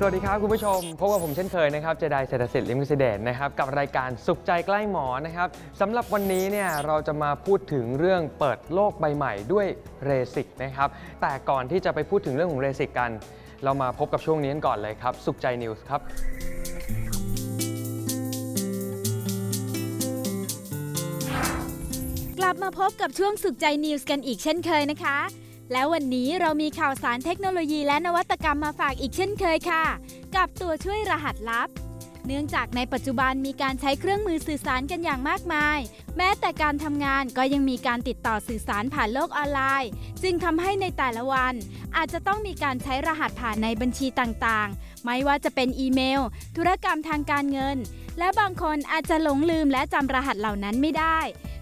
สวัสดีครับคุณผู้ชมพบกับผมเช่นเคยนะครับเจไดเศรษฐศิษย์ลิมกิเดชนะครับกับรายการสุขใจใกล้หมอนะครับสำหรับวันนี้เนี่ยเราจะมาพูดถึงเรื่องเปิดโลกใบใหม่ด้วยเรสิกนะครับแต่ก่อนที่จะไปพูดถึงเรื่องของเรสิกกัน เรามาพบกับช่วงนี้กันก่อนเลยครับ สุขใจนิวส์ครับกลับมาพบกับช่วงสุขใจนิวส์กันอีกเช่นเคยนะคะ แล้ววันนี้เรามีข่าวสารเทคโนโลยีและนวัตกรรมมาฝากอีกเช่นเคยค่ะ กับตัวช่วยรหัสลับ เนื่องจากในปัจจุบันมีการใช้เครื่องมือสื่อสารกันอย่างมากมาย แม้แต่การทำงานก็ยังมีการติดต่อสื่อสารผ่านโลกออนไลน์ จึงทำให้ในแต่ละวัน อาจจะต้องมีการใช้รหัสผ่านในบัญชีต่างๆ ไม่ว่าจะเป็นอีเมล ธุรกรรมทางการเงิน และบางคนอาจจะหลงลืมและจำรหัสเหล่านั้นไม่ได้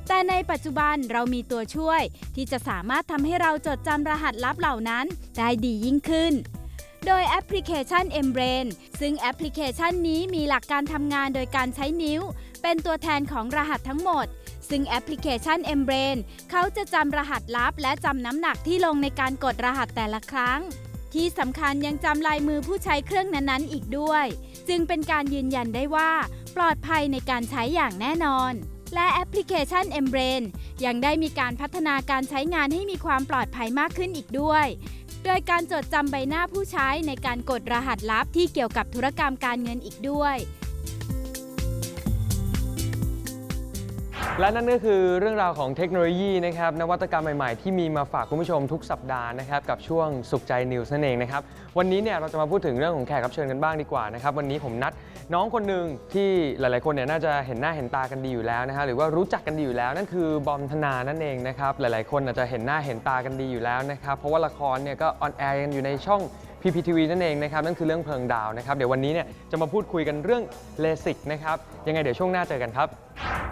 แต่ในปัจจุบันเรามีตัวช่วย ที่จะสามารถทำให้เราจดจำรหัสลับเหล่านั้นได้ดียิ่งขึ้น โดยแอปพลิเคชัน m b r a i n ซึ่งแอปพลิเคชันนี้มีหลักการทำงานโดยการใช้นิ้ว เป็นตัวแทนของรหัสทั้งหมด ซึ่งแอปพลิเคชัน m b r a i n เขาจะจำรหัสลับและจำน้ำหนักที่ลงในการกดรหัสแต่ละครั้ง ที่สำคัญยังจำลายมือผู้ใช้เครื่องนั้นๆ อีกด้วย จึงเป็นการยืนยันได้ว่า ปลอดภัยในการใช้อย่างแน่นอนและแอปพลิเคชัน m b r a i n ยังได้มีการพัฒนาการใช้งานให้มีความปลอดภัยมากขึ้นอีกด้วย โดยการจดจำใบหน้าผู้ใช้ในการกดรหัสลับที่เกี่ยวกับธุรกรรมการเงินอีกด้วย และนั่นก็คือเรื่องราวของเทคโนโลยีนะครับนวัตกรรมใหม่ๆ ที่มีมาฝากคุณผู้ชมทุกสัปดาห์นะครับกับช่วงสุขใจนิวส์นั่นเองนะครับวันนี้เนี่ยเราจะมาพูดถึงเรื่องของแขกรับเชิญกันบ้างดีกว่านะครับวันนี้ผมนัดน้องคนหนึ่งที่หลายๆคนเนี่ยน่าจะเห็นหน้าเห็นตากันดีอยู่แล้วนะฮะหรือว่ารู้จักกันดีอยู่แล้ว นั่นคือบอมธนานั่นเองนะครับหลายๆ คนอาจจะเห็นหน้าเห็นตากันดีอยู่แล้วนะครับเพราะว่าละครเนี่ยก็ออนแอร์กันอยู่ในช่อง PPTV นั่นเองนะครับนั่นคือเรื่องเพลิงดาวนะครับเดี๋ยววันนี้เนี่ยจะมาพูดคุยกันเรื่องเลสิกนะครับยังไงเดี๋ยวช่วงหน้าเจอกันครับ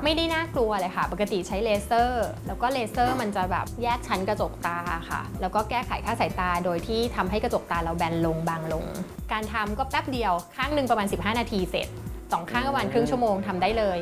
ไม่ได้น่ากลัวเลยค่ะ ปกติใช้เลเซอร์ แล้วก็เลเซอร์มันจะแบบแยกชั้นกระจกตาค่ะ แล้วก็แก้ไขค่าสายตาโดยที่ทำให้กระจกตาเราแบนลงบางลง การทำก็แป๊บเดียวข้างหนึ่งประมาณ 15 นาทีเสร็จสองข้างก็ประมาณครึ่งชั่วโมงทำได้เลย